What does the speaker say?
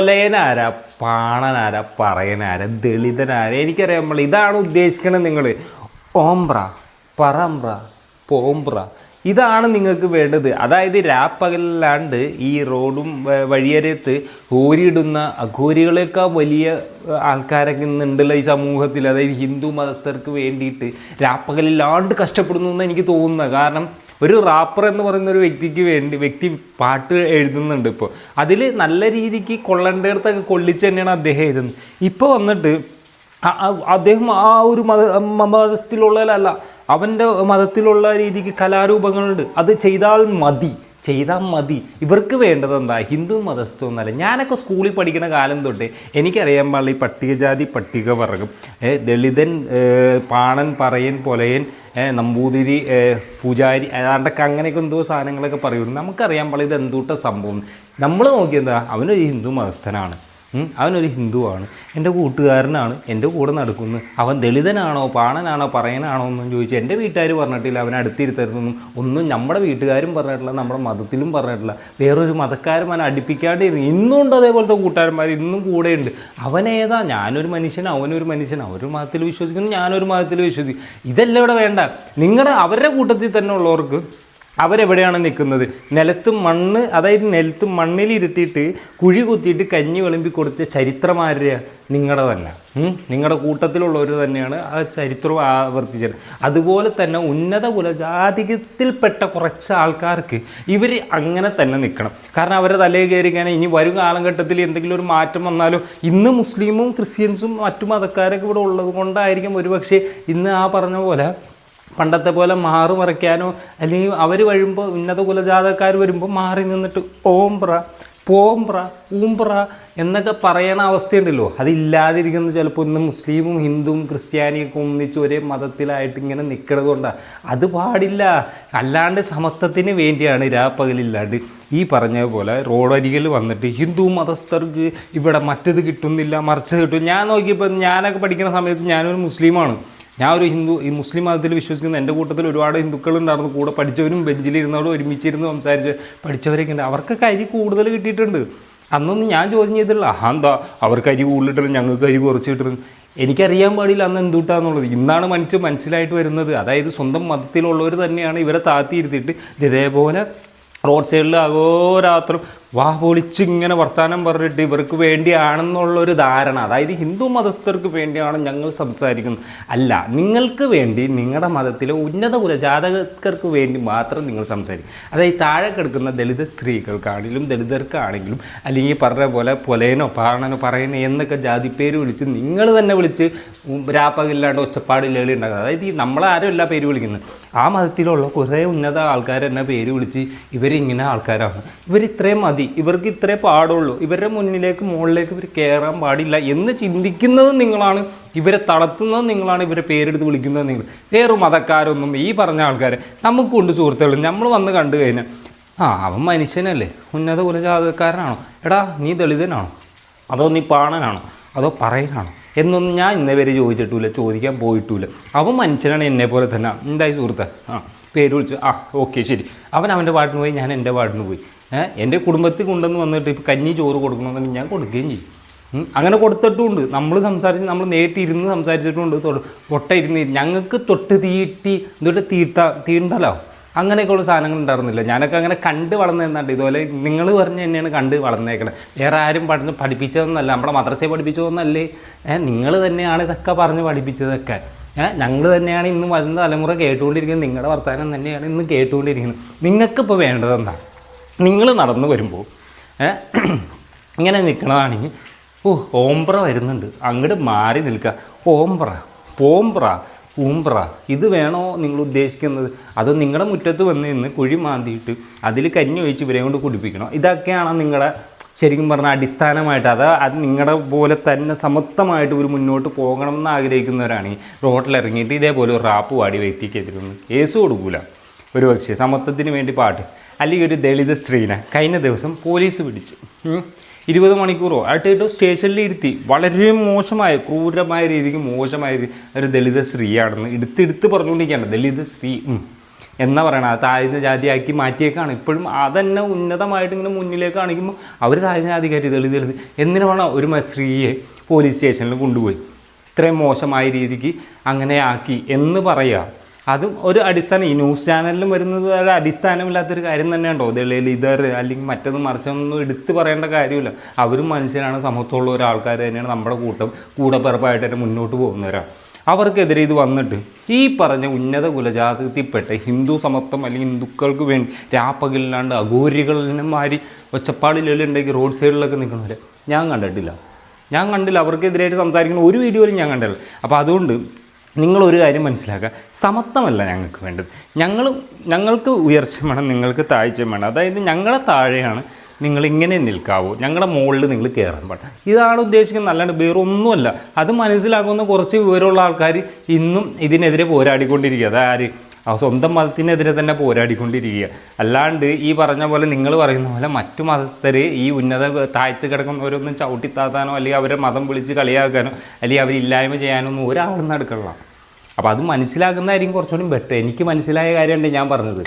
കൊലയനാരാ പാണനാരാ? പറയനാരാ? ദളിതനാരാ? എനിക്കറിയാം നമ്മൾ ഇതാണ് ഉദ്ദേശിക്കുന്നത് നിങ്ങൾ ഓംബ്ര പറമ്പ്ര പോംബ്ര. ഇതാണ് നിങ്ങൾക്ക് വേണ്ടത്. അതായത് രാപ്പകലില്ലാണ്ട് ഈ റോഡും വഴിയരത്ത് ഓരിയിടുന്ന അഘോരികളെക്കാൾ വലിയ ആൾക്കാരൊക്കെ ഇന്നുണ്ടല്ലോ ഈ സമൂഹത്തിൽ. അതായത് ഹിന്ദു മതസ്ഥർക്ക് വേണ്ടിയിട്ട് രാപ്പകലില്ലാണ്ട് കഷ്ടപ്പെടുന്നു എന്ന് എനിക്ക് തോന്നുന്നത് കാരണം ഒരു റാപ്പർ എന്ന് പറയുന്ന ഒരു വ്യക്തിക്ക് വേണ്ടി വ്യക്തി പാട്ട് എഴുതുന്നുണ്ട് ഇപ്പോൾ അതിൽ നല്ല രീതിക്ക് കൊള്ളേണ്ടയിടത്തൊക്കെ കൊള്ളിച്ച് തന്നെയാണ് അദ്ദേഹം എഴുതുന്നത്. ഇപ്പോൾ വന്നിട്ട് അദ്ദേഹം ആ ഒരു മത മതത്തിലുള്ളതിലല്ല മതത്തിലുള്ളതല്ല അവന്റെ മതത്തിലുള്ള രീതിക്ക് കലാരൂപങ്ങളുണ്ട്. അത് ചെയ്താൽ മതി ചെയ്താൽ മതി. ഇവർക്ക് വേണ്ടത് എന്താ? ഹിന്ദു മതസ്ഥൊന്നല്ല ഞാനൊക്കെ സ്കൂളിൽ പഠിക്കുന്ന കാലം തൊട്ട് എനിക്കറിയാൻ പാടില്ല ഈ പട്ടികജാതി പട്ടികവർഗം. ദളിതൻ പാണൻ പറയൻ പൊലയൻ നമ്പൂതിരി പൂജാരി അതാണ്ടൊക്കെ അങ്ങനെയൊക്കെ എന്തോ സാധനങ്ങളൊക്കെ പറയുള്ളൂ നമുക്കറിയാൻ പാടില്ല ഇത് എന്തൂട്ട സംഭവം. നമ്മൾ നോക്കിയെന്താ? അവനൊരു ഹിന്ദു മതസ്ഥനാണ്. അവനൊരു ഹിന്ദുവാണ്. എന്റെ കൂട്ടുകാരനാണ് എന്റെ കൂടെ നടക്കുന്നു. അവൻ ദളിതനാണോ പാണനാണോ പറയനാണോ എന്നും ചോദിച്ചു. എന്റെ വീട്ടുകാർ പറഞ്ഞിട്ടില്ല അവൻ അടുത്തിരുത്തരുതെന്നും. ഒന്നും നമ്മുടെ വീട്ടുകാരും പറഞ്ഞിട്ടില്ല നമ്മുടെ മതത്തിലും പറഞ്ഞിട്ടില്ല. വേറൊരു മതക്കാരും അവനെ അടുപ്പിക്കാണ്ടിരുന്നു. ഇന്നും ഉണ്ട് അതേപോലത്തെ കൂട്ടുകാരന്മാർ ഇന്നും കൂടെയുണ്ട്. അവനേതാ? ഞാനൊരു മനുഷ്യൻ അവനൊരു മനുഷ്യൻ. അവരൊരു മതത്തിൽ വിശ്വസിക്കുന്നു ഞാനൊരു മതത്തിൽ വിശ്വസിക്കുന്നു. ഇതെല്ലാം ഇവിടെ വേണ്ട. നിങ്ങളുടെ അവരുടെ കൂട്ടത്തിൽ തന്നെ ഉള്ളവർക്ക് അവരെവിടെയാണ് നിൽക്കുന്നത്? നിലത്ത് മണ്ണ് അതായത് നിലത്ത് മണ്ണിലിരുത്തിയിട്ട് കുഴി കുത്തിയിട്ട് കഞ്ഞി വിളമ്പി കൊടുത്ത ചരിത്രമാരുടെ നിങ്ങളുടെ തന്നെ? നിങ്ങളുടെ കൂട്ടത്തിലുള്ളവർ തന്നെയാണ് ആ ചരിത്രം ആവർത്തിച്ചത്. അതുപോലെ തന്നെ ഉന്നത കുലജാതികത്തിൽപ്പെട്ട കുറച്ച് ആൾക്കാർക്ക് ഇവർ അങ്ങനെ തന്നെ നിൽക്കണം. കാരണം അവരെ തലയിൽ കയറിക്കാൻ ഇനി വരും കാലഘട്ടത്തിൽ എന്തെങ്കിലും ഒരു മാറ്റം വന്നാലോ ഇന്ന് മുസ്ലിമും ക്രിസ്ത്യൻസും മറ്റു മതക്കാരൊക്കെ ഇവിടെ ഉള്ളത് കൊണ്ടായിരിക്കും ഒരുപക്ഷെ ഇന്ന് ആ പറഞ്ഞ പോലെ പണ്ടത്തെ പോലെ മാറി മറിക്കാനോ അല്ലെങ്കിൽ അവർ വരുമ്പോൾ ഉന്നത കുലജാതക്കാർ വരുമ്പോൾ മാറി നിന്നിട്ട് ഓംപ്ര പോംപ്ര ഊംപ്ര എന്നൊക്കെ പറയണ അവസ്ഥയുണ്ടല്ലോ. അതില്ലാതിരിക്കുന്നത് ചിലപ്പോൾ ഇന്ന് മുസ്ലിമും ഹിന്ദുവും ക്രിസ്ത്യാനിയൊക്കെ ഒന്നിച്ച് ഒരേ മതത്തിലായിട്ട് ഇങ്ങനെ നിൽക്കണത് കൊണ്ടാണ് അത് പാടില്ല. അല്ലാണ്ട് സമത്വത്തിന് വേണ്ടിയാണ് രാപ്പകലില്ലാണ്ട് ഈ പറഞ്ഞ പോലെ റോഡരികിൽ വന്നിട്ട് ഹിന്ദു മതസ്ഥർക്ക് ഇവിടെ മറ്റത് കിട്ടുന്നില്ല മറിച്ച് കിട്ടും. ഞാൻ നോക്കിയപ്പോൾ ഞാനൊക്കെ പഠിക്കുന്ന സമയത്ത് ഞാനൊരു മുസ്ലിമാണ്. ഞാൻ ഒരു ഹിന്ദു ഈ മുസ്ലിം മതത്തിൽ വിശ്വസിക്കുന്ന എന്റെ കൂട്ടത്തിൽ ഒരുപാട് ഹിന്ദുക്കളുണ്ടായിരുന്നു കൂടെ പഠിച്ചവരും ബെഞ്ചിലിരുന്നവരും ഒരുമിച്ചിരുന്ന് സംസാരിച്ച് പഠിച്ചവരൊക്കെ ഉണ്ട് അവർക്കൊക്കെ അരി കൂടുതൽ കിട്ടിയിട്ടുണ്ട്. അന്നൊന്നും ഞാൻ ചോദ്യം ചെയ്തിട്ടില്ല. ആ എന്താ? അവർക്ക് അരി കൂടുതലിട്ടില്ല ഞങ്ങൾക്ക് അരി കുറച്ച് കിട്ടുന്നത് എനിക്കറിയാൻ പാടില്ല അന്ന് എന്തുട്ടാന്നുള്ളത്. ഇന്നാണ് മനുഷ്യൻ മനസ്സിലായിട്ട് വരുന്നത്. അതായത് സ്വന്തം മതത്തിലുള്ളവർ തന്നെയാണ് ഇവരെ താത്തിയിരുത്തിയിട്ട് ഇതേപോലെ റോഡ് സൈഡിൽ അഹോരാത്രം വാ പൊളിച്ച് ഇങ്ങനെ വർത്തമാനം പറഞ്ഞിട്ട് ഇവർക്ക് വേണ്ടിയാണെന്നുള്ളൊരു ധാരണ. അതായത് ഹിന്ദു മതസ്ഥർക്ക് വേണ്ടിയാണ് ഞങ്ങൾ സംസാരിക്കുന്നത്. അല്ല നിങ്ങൾക്ക് വേണ്ടി നിങ്ങളുടെ മതത്തിലെ ഉന്നത കുലജാതകർക്ക് വേണ്ടി മാത്രം നിങ്ങൾ സംസാരിക്കും. അതായത് താഴെ കിടക്കുന്ന ദളിത സ്ത്രീകൾക്കാണെങ്കിലും ദളിതർക്കാണെങ്കിലും അല്ലെങ്കിൽ പറഞ്ഞ പോലെ പൊലേനോ പാണനോ പറയുന്ന എന്നൊക്കെ ജാതി പേര് വിളിച്ച് നിങ്ങൾ തന്നെ വിളിച്ച് രാപ്പകില്ലാണ്ട് ഒച്ചപ്പാടില്ലേളി ഉണ്ടാക്കുന്നത്. അതായത് ഈ നമ്മളാരും പേര് വിളിക്കുന്നത്. ആ മതത്തിലുള്ള കുറേ ഉന്നത ആൾക്കാർ തന്നെ പേര് വിളിച്ച് ഇവരിങ്ങനെ ആൾക്കാരാണ്. ഇവർ ഇത്രയും മതി. ഇവർക്ക് ഇത്രേ പാടുള്ളൂ. ഇവരുടെ മുന്നിലേക്ക് മുകളിലേക്ക് ഇവർ കയറാൻ പാടില്ല എന്ന് ചിന്തിക്കുന്നത് നിങ്ങളാണ്. ഇവരെ തളർത്തുന്നത് നിങ്ങളാണ്. ഇവരെ പേരെടുത്ത് വിളിക്കുന്നത് നിങ്ങൾ. വേറെ മതക്കാരൊന്നും ഈ പറഞ്ഞ ആൾക്കാരെ നമുക്കുണ്ട് സുഹൃത്തുക്കൾ നമ്മൾ വന്ന് കണ്ടു കഴിഞ്ഞാൽ ആ അവൻ മനുഷ്യനല്ലേ? ഉന്നത കുലജാതക്കാരനാണോ എടാ നീ ദളിതനാണോ? അതോ നീ പാണനാണോ? അതോ പറയനാണോ? എന്നൊന്നും ഞാൻ ഇന്നേ വരെ ചോദിച്ചിട്ടില്ല. ചോദിക്കാൻ പോയിട്ടില്ല. അവൻ മനുഷ്യനാണ് എന്നെ പോലെ തന്നെ. എന്തായി സുഹൃത്ത്? ആ പേര് വിളിച്ചു. ആ ഓക്കെ ശരി. അവൻ അവന്റെ പാട്ടിന് പോയി ഞാൻ എന്റെ പാട്ടിന് പോയി. എന്റെ കുടുംബത്തിൽ കൊണ്ടുവന്ന് വന്നിട്ട് ഇപ്പോൾ കഞ്ഞി ചോറ് കൊടുക്കണമെന്നുണ്ടെങ്കിൽ ഞാൻ കൊടുക്കുകയും ചെയ്യും. അങ്ങനെ കൊടുത്തിട്ടുമുണ്ട്. നമ്മൾ സംസാരിച്ച് നമ്മൾ നേരിട്ട് ഇരുന്ന് സംസാരിച്ചിട്ടുണ്ട് പൊട്ട ഇരുന്ന് ഞങ്ങൾക്ക് തൊട്ട് തീട്ടി എന്നിട്ട് തീട്ട തീണ്ടലോ? അങ്ങനെയൊക്കെയുള്ള സാധനങ്ങൾ ഉണ്ടായിരുന്നില്ല. ഞാനൊക്കെ അങ്ങനെ കണ്ട് വളർന്നതെന്നുണ്ട് ഇതുപോലെ നിങ്ങൾ പറഞ്ഞ് തന്നെയാണ് കണ്ട് വളർന്നേക്കണത്. വേറെ ആരും പഠിച്ച് പഠിപ്പിച്ചതെന്നല്ല. നമ്മുടെ മദ്രസയെ പഠിപ്പിച്ചതൊന്നല്ലേ. നിങ്ങൾ തന്നെയാണ് ഇതൊക്കെ പറഞ്ഞ് പഠിപ്പിച്ചതൊക്കെ. ഞങ്ങൾ തന്നെയാണ് ഇന്ന് വരുന്ന തലമുറ കേട്ടുകൊണ്ടിരിക്കുന്നത്. നിങ്ങളുടെ വർത്തമാനം തന്നെയാണ് ഇന്ന് കേട്ടുകൊണ്ടിരിക്കുന്നത്. നിങ്ങൾക്കിപ്പോൾ വേണ്ടതെന്താണ് നിങ്ങൾ നടന്നു വരുമ്പോൾ ഇങ്ങനെ നിൽക്കണതാണെങ്കിൽ ഓ ഓംബ്ര വരുന്നുണ്ട്. അങ്ങോട്ട് മാറി നിൽക്കുക. ഓംബ്ര പോംബ്ര ഊംബ്ര ഇത് വേണോ നിങ്ങൾ ഉദ്ദേശിക്കുന്നത്? അത് നിങ്ങളുടെ മുറ്റത്ത് വന്ന് നിന്ന് കുഴി മാന്തിയിട്ട് അതിൽ കഞ്ഞി ഒഴിച്ച് ഇവരെ കൊണ്ട് കുടിപ്പിക്കണം. ഇതൊക്കെയാണ് നിങ്ങളുടെ ശരിക്കും പറഞ്ഞാൽ അടിസ്ഥാനമായിട്ട് അത് അത് നിങ്ങളുടെ പോലെ തന്നെ സമത്വമായിട്ട് ഒരു മുന്നോട്ട് പോകണം എന്ന് ആഗ്രഹിക്കുന്നവരാണെങ്കിൽ റോട്ടിലിറങ്ങിയിട്ട് ഇതേപോലെ ഒരു റാപ്പ് പാടി വ്യക്തിക്കെതിരൊന്നും കേസ് കൊടുക്കൂല. ഒരു പക്ഷേ സമത്വത്തിന് വേണ്ടി പാട്ട് അല്ലെങ്കിൽ ഒരു ദളിത് സ്ത്രീനെ കഴിഞ്ഞ ദിവസം പോലീസ് പിടിച്ച്. ഇരുപത് മണിക്കൂറോ ആയിട്ട് സ്റ്റേഷനിൽ ഇരുത്തി. വളരെ മോശമായ ക്രൂരമായ രീതിക്ക് മോശമായ രീതി ഒരു ദളിത സ്ത്രീയാണെന്ന് എടുത്തെടുത്ത് പറഞ്ഞുകൊണ്ടിരിക്കുകയാണ്. ദളിത് സ്ത്രീ. എന്നാ പറയണത് അത് താഴ്ന്ന ജാതിയാക്കി മാറ്റിയേക്കാണ്. ഇപ്പോഴും അതന്നെ ഉന്നതമായിട്ട് ഇങ്ങനെ മുന്നിലേക്ക് കാണിക്കുമ്പോൾ അവർ താഴ്ന്ന ജാതിക്കാരി ദളിത് ദളിത്. വേണോ ഒരു സ്ത്രീയെ പോലീസ് സ്റ്റേഷനിൽ കൊണ്ടുപോയി? ഇത്രയും മോശമായ രീതിക്ക് അങ്ങനെ ആക്കി എന്ന് പറയുക. അതും ഒരു അടിസ്ഥാനം. ഈ ന്യൂസ് ചാനലിലും വരുന്നത് ഒരു അടിസ്ഥാനമില്ലാത്തൊരു കാര്യം തന്നെയുണ്ടോ ഇതർ അല്ലെങ്കിൽ മറ്റത് മറിച്ചൊന്നും എടുത്ത് പറയേണ്ട കാര്യമില്ല. അവരും മനുഷ്യരാണ് സമത്വമുള്ള ഒരാൾക്കാർ തന്നെയാണ് നമ്മുടെ കൂട്ടം കൂടപ്പിറപ്പായിട്ട് തന്നെ മുന്നോട്ട് പോകുന്നവരാണ് അവർക്കെതിരെ ഇത് വന്നിട്ട് ഈ പറഞ്ഞ ഉന്നത കുലജാതിപ്പെട്ട ഹിന്ദു സമത്വം അല്ലെങ്കിൽ ഹിന്ദുക്കൾക്ക് വേണ്ടി രാപ്പകലില്ലാണ്ട് അഘോരികളിനെ മാരി ഒച്ചപ്പാടിലുണ്ടെങ്കിൽ റോഡ് സൈഡിലൊക്കെ നിൽക്കുന്നവരെ ഞാൻ കണ്ടിട്ടില്ല. ഞാൻ കണ്ടില്ല. അവർക്കെതിരായിട്ട് സംസാരിക്കുന്ന ഒരു വീഡിയോയിലും ഞാൻ കണ്ടില്ല. അപ്പോൾ അതുകൊണ്ട് നിങ്ങളൊരു കാര്യം മനസ്സിലാക്കുക. സമത്വമല്ല ഞങ്ങൾക്ക് വേണ്ടത്. ഞങ്ങൾ ഞങ്ങൾക്ക് ഉയർച്ച വേണം നിങ്ങൾക്ക് താഴ്ചയും വേണം. അതായത് ഞങ്ങളെ താഴെയാണ് നിങ്ങൾ ഇങ്ങനെ നിൽക്കാവൂ. ഞങ്ങളുടെ മുകളിൽ നിങ്ങൾ കയറാൻ പാടില്ല. ഇതാണ് ഉദ്ദേശിക്കുന്നത്. അല്ലാണ്ട് വേറൊന്നുമല്ല. അത് മനസ്സിലാക്കുന്ന കുറച്ച് വിവരമുള്ള ആൾക്കാർ ഇന്നും ഇതിനെതിരെ പോരാടിക്കൊണ്ടിരിക്കുക. അതാര്? ആ സ്വന്തം മതത്തിനെതിരെ തന്നെ പോരാടിക്കൊണ്ടിരിക്കുക. അല്ലാണ്ട് ഈ പറഞ്ഞ പോലെ നിങ്ങൾ പറയുന്ന പോലെ മറ്റു മതസ്ഥർ ഈ ഉന്നത താഴ്ത്ത് കിടക്കുന്നവരൊന്നും ചവിട്ടിത്താത്താനോ അല്ലെങ്കിൽ അവരെ മതം വിളിച്ച് കളിയാക്കാനോ അല്ലെങ്കിൽ അവരില്ലായ്മ ചെയ്യാനോ ഒന്നും ഒരാളും നടക്കണില്ല. അപ്പോൾ അത് മനസ്സിലാക്കുന്നതായിരിക്കും കുറച്ചുകൂടി ബെറ്റർ. എനിക്ക് മനസ്സിലായ കാര്യമുണ്ട് ഞാൻ പറഞ്ഞത്.